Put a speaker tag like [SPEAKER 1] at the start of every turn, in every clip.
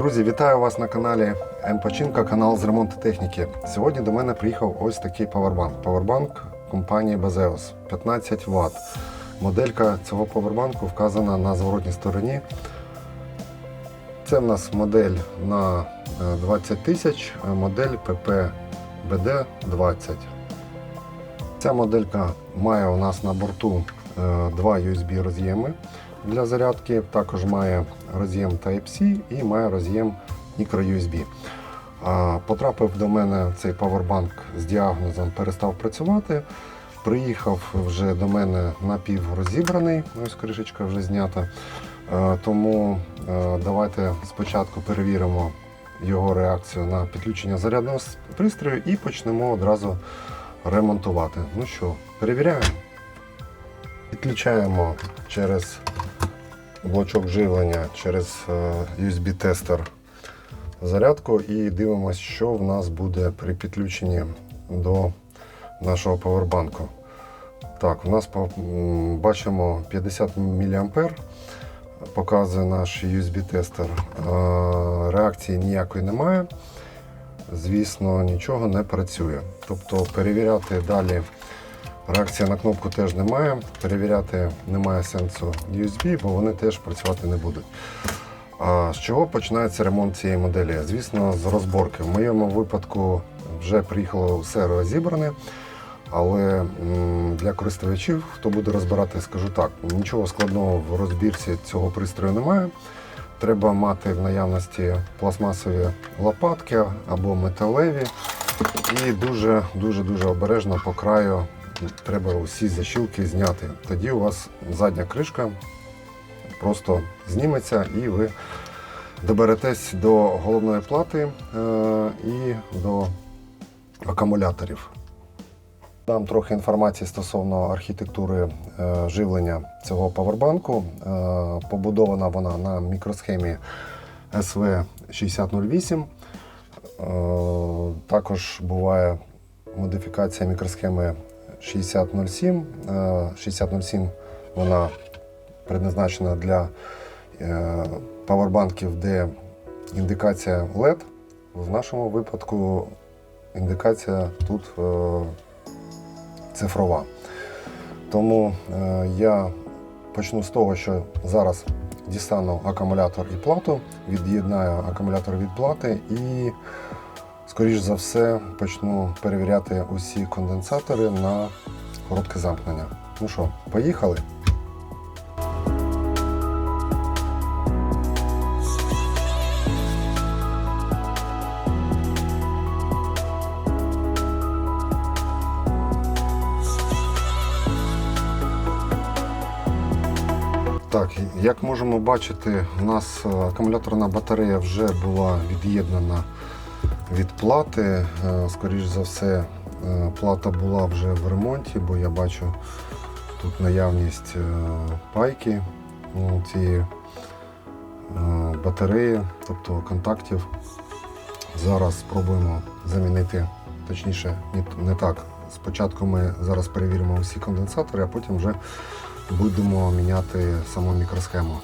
[SPEAKER 1] Друзі, вітаю вас на каналі М-Починка, канал з ремонту техніки. Сьогодні до мене приїхав ось такий павербанк. Павербанк компанії Bazeus 15 Вт. Моделька цього павербанку вказана на зворотній стороні. Це в нас модель на е, 20 тисяч, е, модель PPBD 20. Ця моделька має у нас на борту е, два USB роз'єми для зарядки, також має роз'єм Type-C і має роз'єм microUSB. Потрапив до мене цей павербанк з діагнозом перестав працювати. Приїхав вже до мене напів розібраний, ось кришечка вже знята. Тому давайте спочатку перевіримо його реакцію на підключення зарядного пристрою і почнемо одразу ремонтувати. Ну що, перевіряємо. Підключаємо через блочок живлення, через е, USB-тестер зарядку і дивимося, що в нас буде при підключенні до нашого павербанку. Так, у нас бачимо 50 мА, показує наш USB-тестер. Е, Реакції ніякої немає. Звісно, нічого не працює. Тобто перевіряти далі реакція на кнопку теж немає. Перевіряти немає сенсу USB, бо вони теж працювати не будуть. А з чого починається ремонт цієї моделі? Звісно, з розборки. В моєму випадку вже приїхало все розібране, але для користувачів, хто буде розбирати, скажу так: нічого складного в розбірці цього пристрою немає. Треба мати в наявності пластмасові лопатки або металеві. І дуже дуже дуже обережно по краю треба усі защілки зняти. Тоді у вас задня кришка просто зніметься і ви доберетесь до головної плати е, і до акумуляторів. Дам трохи інформації стосовно архітектури е, живлення цього павербанку. Е, побудована вона на мікросхемі SV6008. Е, Також буває модифікація мікросхеми 6007. Е, 6007 вона предназначена для е, павербанків, де індикація LED. В нашому випадку індикація тут е, цифрова. Тому е, я почну з того, що зараз дістану акумулятор і плату, від'єднаю акумулятор від плати і, скоріш за все, почну перевіряти усі конденсатори на коротке замкнення. Ну що, поїхали? Так, як можемо бачити, у нас е, акумуляторна батарея вже була від'єднана від плати. Е, Скоріш за все, е, плата була вже в ремонті, бо я бачу тут наявність е, пайки ну, цієї батареї, тобто контактів. Зараз спробуємо замінити, точніше, не так. Спочатку ми зараз перевіримо усі конденсатори, а потім вже будемо міняти саму мікросхему.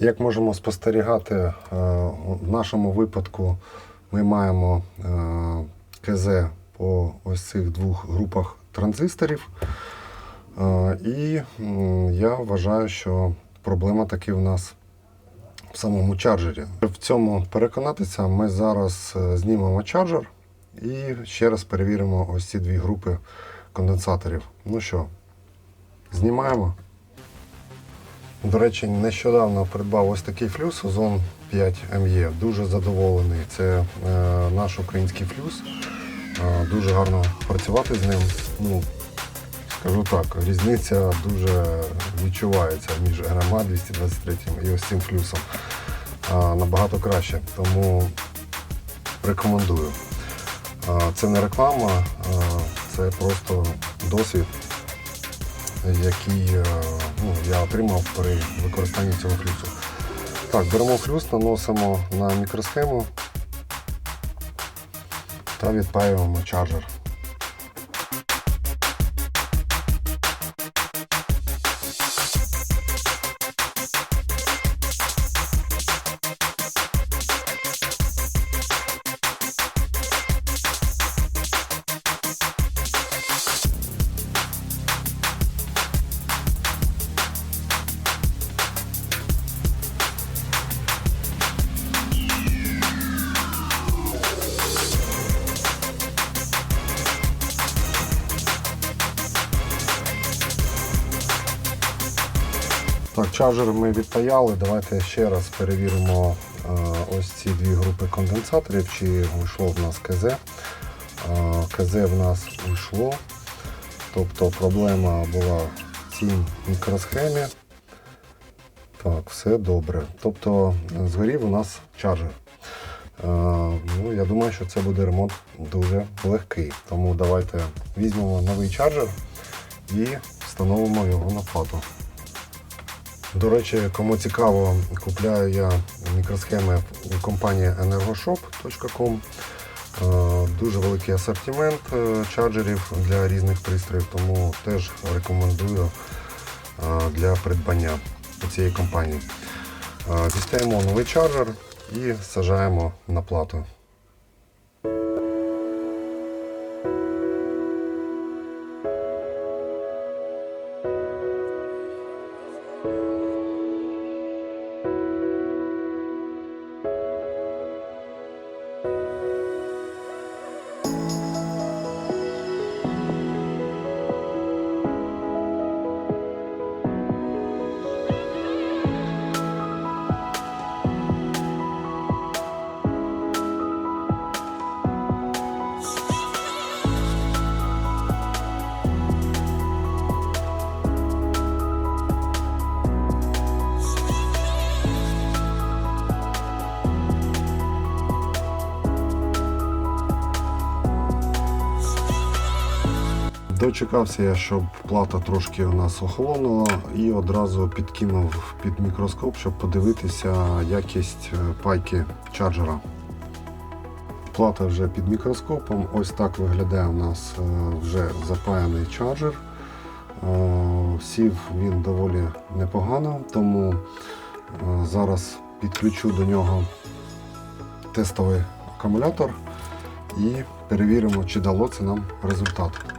[SPEAKER 1] Як можемо спостерігати, е, в нашому випадку ми маємо е, КЗ по ось цих двох групах транзисторів. Е, І я вважаю, що проблема таки в нас в самому чарджері. В цьому переконатися ми зараз е, знімемо чарджер і ще раз перевіримо ось ці дві групи конденсаторів. Ну що, знімаємо. До речі, нещодавно придбав ось такий флюс Озон 5 ME. Дуже задоволений. Це е, наш український флюс. Е, дуже гарно працювати з ним. Ну, скажу так, різниця дуже відчувається між РМА 223 і ось цим флюсом. Е, набагато краще. Тому рекомендую. Е, Це не реклама, е, це просто досвід, який е, ну, я отримав при використанні цього флюсу. Так, беремо флюс, наносимо на мікросхему та відпаюємо чарджер. Чарджер ми відпаяли. Давайте ще раз перевіримо е, ось ці дві групи конденсаторів, чи вийшло в нас КЗ. Е, КЗ в нас вийшло. Тобто проблема була в цій мікросхемі. Так, все добре. Тобто е, згорів у нас чарджер. Ну, я думаю, що це буде ремонт дуже легкий. Тому давайте візьмемо новий чарджер і встановимо його на плату. До речі, кому цікаво, купляю я мікросхеми у компанії energoshop.com. Е, Дуже великий асортимент е, чарджерів для різних пристроїв, тому теж рекомендую е, для придбання цієї компанії. Дістаємо новий чарджер і сажаємо на плату. Дочекався я, щоб плата трошки у нас охолонула і одразу підкинув під мікроскоп, щоб подивитися якість е, пайки чарджера. Плата вже під мікроскопом. Ось так виглядає у нас е, вже запаяний чарджер. Е, Сів він доволі непогано, тому зараз підключу до нього тестовий акумулятор і перевіримо, чи дало це нам результат.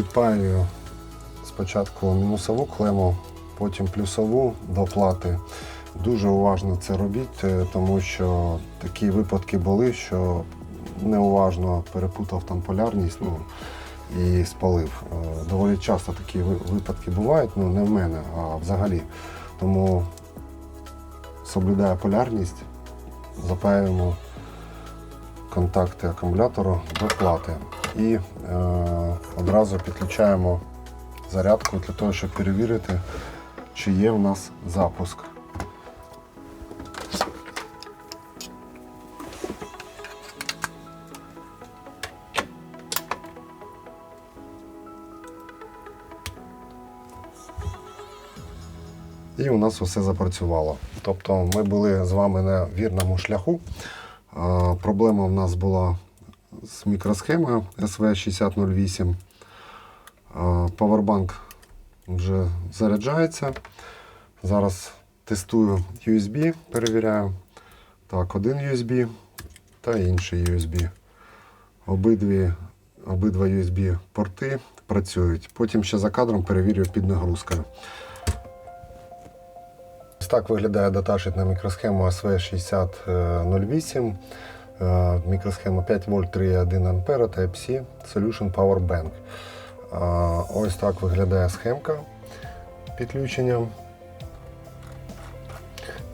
[SPEAKER 1] Підпаюю спочатку мінусову клему, потім плюсову до плати. Дуже уважно це робіть, е, тому що такі випадки були, що неуважно перепутав там полярність ну, і спалив. Е, Доволі часто такі випадки бувають, ну не в мене, а взагалі. Тому соблюдає полярність, запаюємо контакти акумулятору до плати. І е, одразу підключаємо зарядку для того, щоб перевірити, чи є в нас запуск. І у нас усе запрацювало. Тобто ми були з вами на вірному шляху. Проблема в нас була з мікросхемою SV6008. А, Павербанк вже заряджається. Зараз тестую USB, перевіряю. Так, один USB та інший USB. Обидві, обидва USB порти працюють. Потім ще за кадром перевірю під нагрузкою. Ось так виглядає даташит на мікросхему SV6008. Е, Мікросхема 5 вольт 3,1 ампера Type-C Solution Power Bank. Е, Ось так виглядає схемка підключення.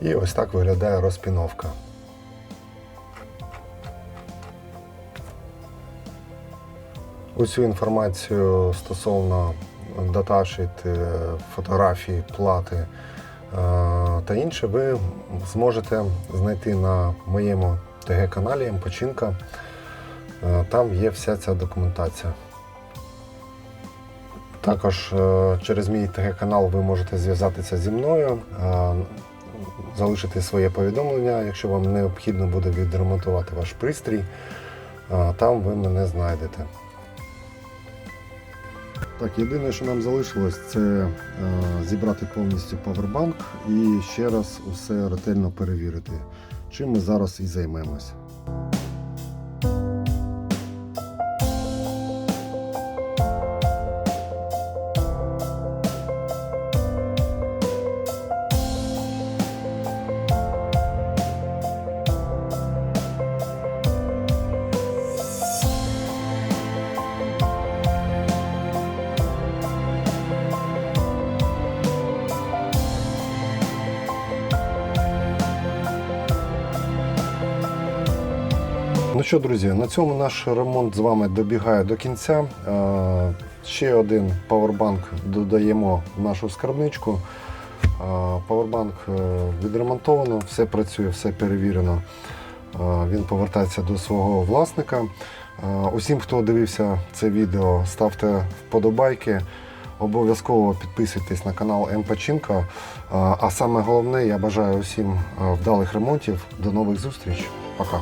[SPEAKER 1] І ось так виглядає розпіновка. Усю інформацію стосовно даташит, е, фотографій, плати та інше ви зможете знайти на моєму ТГ-каналі Починка. Е, Там є вся ця документація. Також е, через мій ТГ-канал ви можете зв'язатися зі мною, е, залишити своє повідомлення, якщо вам необхідно буде відремонтувати ваш пристрій. Там ви мене знайдете. Так, єдине, що нам залишилось, це зібрати повністю павербанк і ще раз усе ретельно перевірити. Чим ми зараз і займемось. Що, друзі, на цьому наш ремонт з вами добігає до кінця. Е, Ще один павербанк додаємо в нашу скарбничку. Е, Павербанк е, відремонтовано, все працює, все перевірено. Він повертається до свого власника. Усім, хто дивився це відео, ставте вподобайки. Обов'язково підписуйтесь на канал М Е, А саме головне, я бажаю усім вдалих ремонтів. До нових зустріч. Пока.